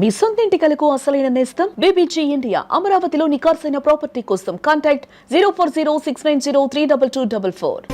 మీ సొంత ఇంటి కలకు అసలైన నేస్తం? బీబీజీ ఇండియా అమరావతిలో నికార్సైన ప్రాపర్టీ కోసం contact zero four zero six nine zero three double two double four.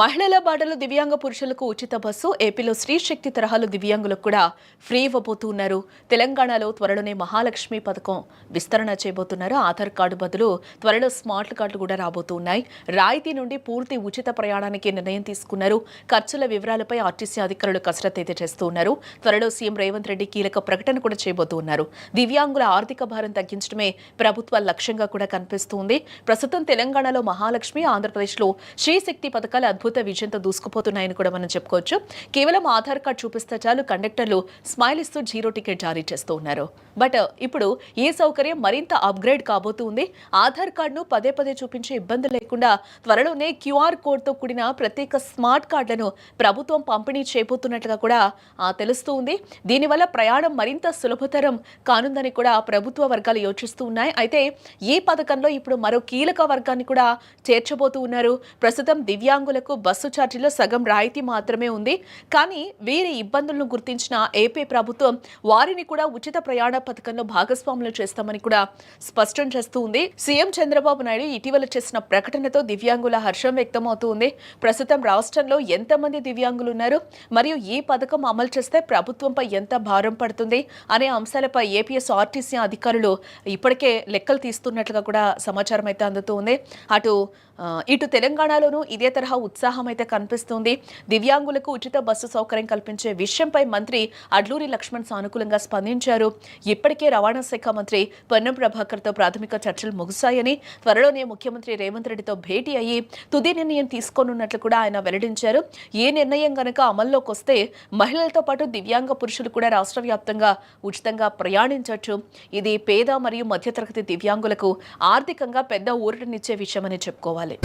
మహిళల బాటలో దివ్యాంగ పురుషులకు ఉచిత బస్సు ఏపీలో స్త్రీ శక్తి తరహాలో దివ్యాంగులకు కూడా ఫ్రీ ఇవ్వబోతున్నారు. తెలంగాణలో త్వరలోనే మహాలక్ష్మి పథకం విస్తరణ చేయబోతున్నారు. ఆధార్ కార్డు బదులు త్వరలో స్మార్ట్ కార్డులు కూడా రాబోతున్నాయి. రాయితీ నుండి పూర్తి ఉచిత ప్రయాణానికి నిర్ణయం తీసుకున్నారు. ఖర్చుల వివరాలపై ఆర్టీసీ అధికారులు కసరత్తు అయితే చేస్తూ ఉన్నారు త్వరలో సీఎం రేవంత్ రెడ్డి కీలక ప్రకటన కూడా చేయబోతున్నారు. దివ్యాంగుల ఆర్థిక భారం తగ్గించడమే ప్రభుత్వ లక్ష్యంగా కూడా కనిపిస్తుంది. ప్రస్తుతం తెలంగాణలో మహాలక్ష్మి ఆంధ్రప్రదేశ్లో శ్రీశక్తి పథకాలు అద్భుత విజయంతో దూసుకుపోతున్నాయని కూడా మనం చెప్పుకోవచ్చు. కేవలం ఆధార్ కార్డు చూపిస్తే చాలు కండక్టర్లు స్మైల్ ఇస్తూ జీరో టికెట్ జారీ చేస్తూ ఉన్నారు. బట్ ఇప్పుడు ఈ సౌకర్యం మరింత అప్గ్రేడ్ కాబోతుంది ఆధార్ కార్డును పదే పదే చూపించే ఇబ్బంది లేకుండా త్వరలోనే క్యూఆర్ కోడ్తో కూడిన ప్రత్యేక స్మార్ట్ కార్డులను ప్రభుత్వం పంపిణీ చేయబోతున్నట్లుగా కూడా ఆ, తెలుస్తూ ఉంది. దీనివల్ల ప్రయాణం మరింత సులభతరం కానుందని కూడా ప్రభుత్వ వర్గాలు యోచిస్తూ ఉన్నాయి. అయితే ఈ పథకంలో ఇప్పుడు మరో కీలక వర్గాన్ని కూడా చేర్చబోతూ ఉన్నారు. ప్రస్తుతం దివ్యాంగులకు బస్సు ఛార్జీలో సగం రాయితీ మాత్రమే ఉంది. కానీ వీరి ఇబ్బందులను గుర్తించిన ఏపీ ప్రభుత్వం వారిని కూడా ఉచిత ప్రయాణ పథకంలో భాగస్వాములు చేస్తామని కూడా స్పష్టం చేస్తూ ఉంది సీఎం చంద్రబాబు నాయుడు ఇటీవల చేసిన ప్రకటనతో దివ్యాంగుల హర్షం వ్యక్తమవుతూ ఉంది ప్రస్తుతం రాష్ట్రంలో ఎంతమంది దివ్యాంగులు ఉన్నారు? మరియు ఈ పథకం అమలు చేస్తే ప్రభుత్వంపై ఎంత భారం పడుతుంది? అనే అంశాలపై ఏపీఎస్ ఆర్టీసీ అధికారులు ఇప్పటికే లెక్కలు తీస్తున్నట్లుగా కూడా సమాచారం అయితే అందుతూ ఉంది అటు ఇటు తెలంగాణలోనూ ఇదే తరహా ఉత్సాహం అయితే కనిపిస్తుంది. దివ్యాంగులకు ఉచిత బస్సు సౌకర్యం కల్పించే విషయంపై మంత్రి అడ్లూరి లక్ష్మణ్ సానుకూలంగా స్పందించారు. ఇప్పటికే రవాణా శాఖ మంత్రి పొన్నం ప్రభాకర్తో ప్రాథమిక చర్చలు ముగిశాయని త్వరలోనే ముఖ్యమంత్రి రేవంత్ రెడ్డితో భేటీ అయ్యి తుది నిర్ణయం తీసుకోనున్నట్లు కూడా ఆయన వెల్లడించారు. ఈ నిర్ణయం గనక అమల్లోకి వస్తే మహిళలతో పాటు దివ్యాంగ పురుషులు కూడా రాష్ట్ర వ్యాప్తంగా ఉచితంగా ప్రయాణించవచ్చు. ఇది పేద మరియు మధ్యతరగతి దివ్యాంగులకు ఆర్థికంగా పెద్ద ఊరటనిచ్చే విషయమని చెప్పుకోవాలి.